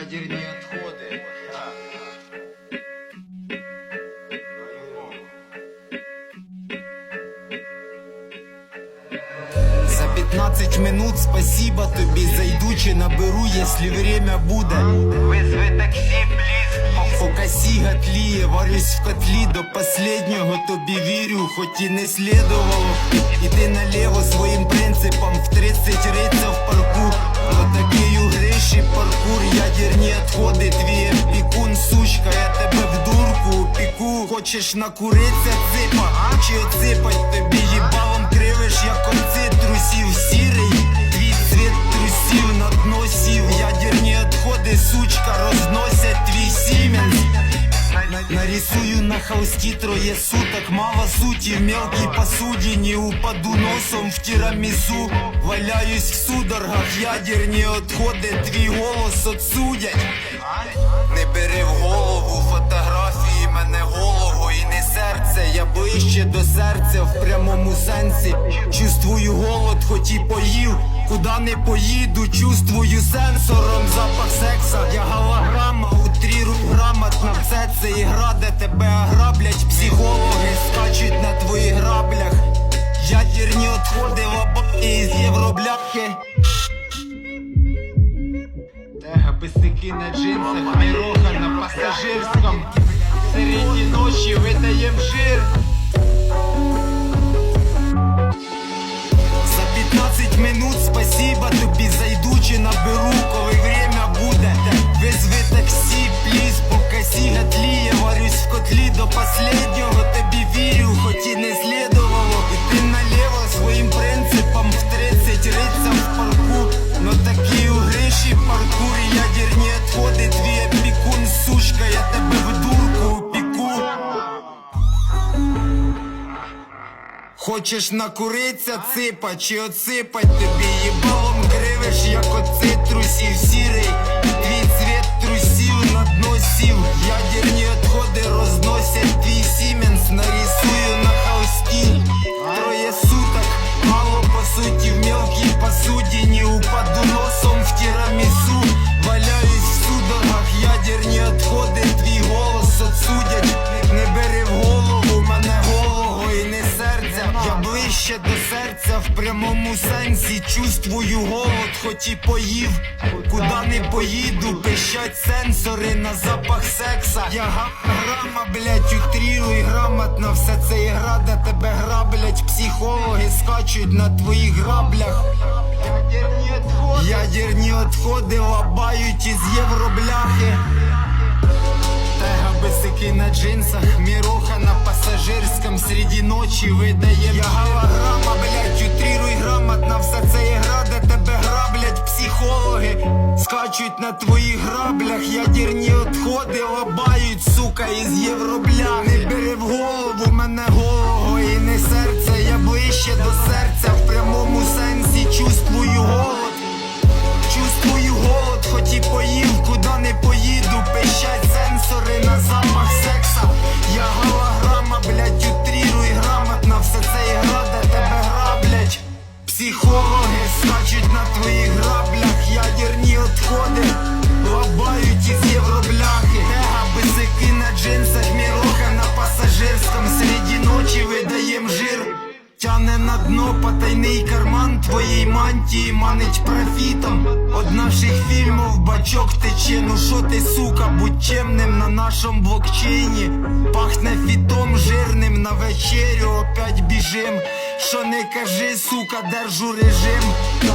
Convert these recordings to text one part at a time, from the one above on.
Ядерні відходи. За 15 минут спасибо тобі зайду чи наберу, если время буде. Визви таксі, пліз. Пока сіга тліє, варюсь в котлі до последнього тобі вірю, хоч і не слідувало. Іти наліво своїм принципам в 30 риться в парку. Но гриші паркур, ядерні отходи, твій епікун, сучка, я тебе в дурку упіку. Хочеш накуриться, ципа, чи оципать тобі їбалом кривиш, як оці трусів сірий. На холсті троє суток Мало суті в мелкій посудині Упаду носом в тирамісу Валяюсь в судорогах Ядерні отходи Твій голос отсудять Не бери в голову фотографії мене голову і не серце. Я ближче до серця в прямому сенсі. Чувствую голод, хоч і поїв. Куда не поїду, чувствую сенсором запах це ігра, де тебе ограблять Психологи скачуть на твоїх граблях Ядерні отходи в лобаї з євробляхи Тега писики на джинсах, міроха на пасажирськом. Середні ночі видаєм жир. Хочеш накуриться, ципа, чи оципать? Тобі їбалом кривиш, як оцит трусів сірий, твій цвіт трусів на дно сів, ядерні відходи розносять твій сіменс, нарисую прямому сенсі. Чувствую голод, хоч і поїв. Куда не поїду, пищать сенсори на запах секса. Я грама, блять, утрірую грамотно. Все це ігра, де тебе граблять. Психологи скачуть на твоїх граблях. Ядерні відходи лабають із євробляхи. Тега бисики на джинсах, міроха на пасажирськом середі ночі видає. Я голограма, блять, утрируй грамотно, все це ігра, де тебе граблять психологи. Скачуть на твоїх граблях, ядерні відходи лабають, сука, із євробляхи. Не бери в голову мене голого і не серце, я ближче до серця в прямому сенсі чувствую голод. Чувствую голод, хоч і поїв, куди не поїду, пищать сенсори на запах секса. Я голограма, Психологи скачуть на твоїх граблях, ядерні відходи, лабають із євробляхи. Тега бисики на джинсах, міроха на пасажирськом, середі ночі видаєм жир. Тяне на дно потайний карман твоєї мантії манить профітом. Од наших фільмів бачок тече, ну шо ти, сука, будь чемним на нашому блокчейні. Пахне фітом жирним на вечерю, опять біжим. Що не кажи, сука, держу режим.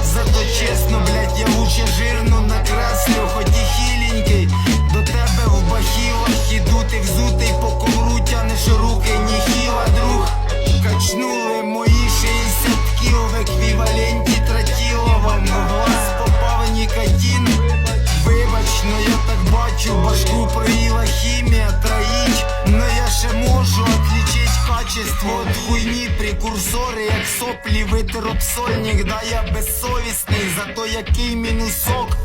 Зато чесно, блять, отличить качество от хуйні Прекурсори, як соплі, витер об Да я безсовісний, зато який мінусок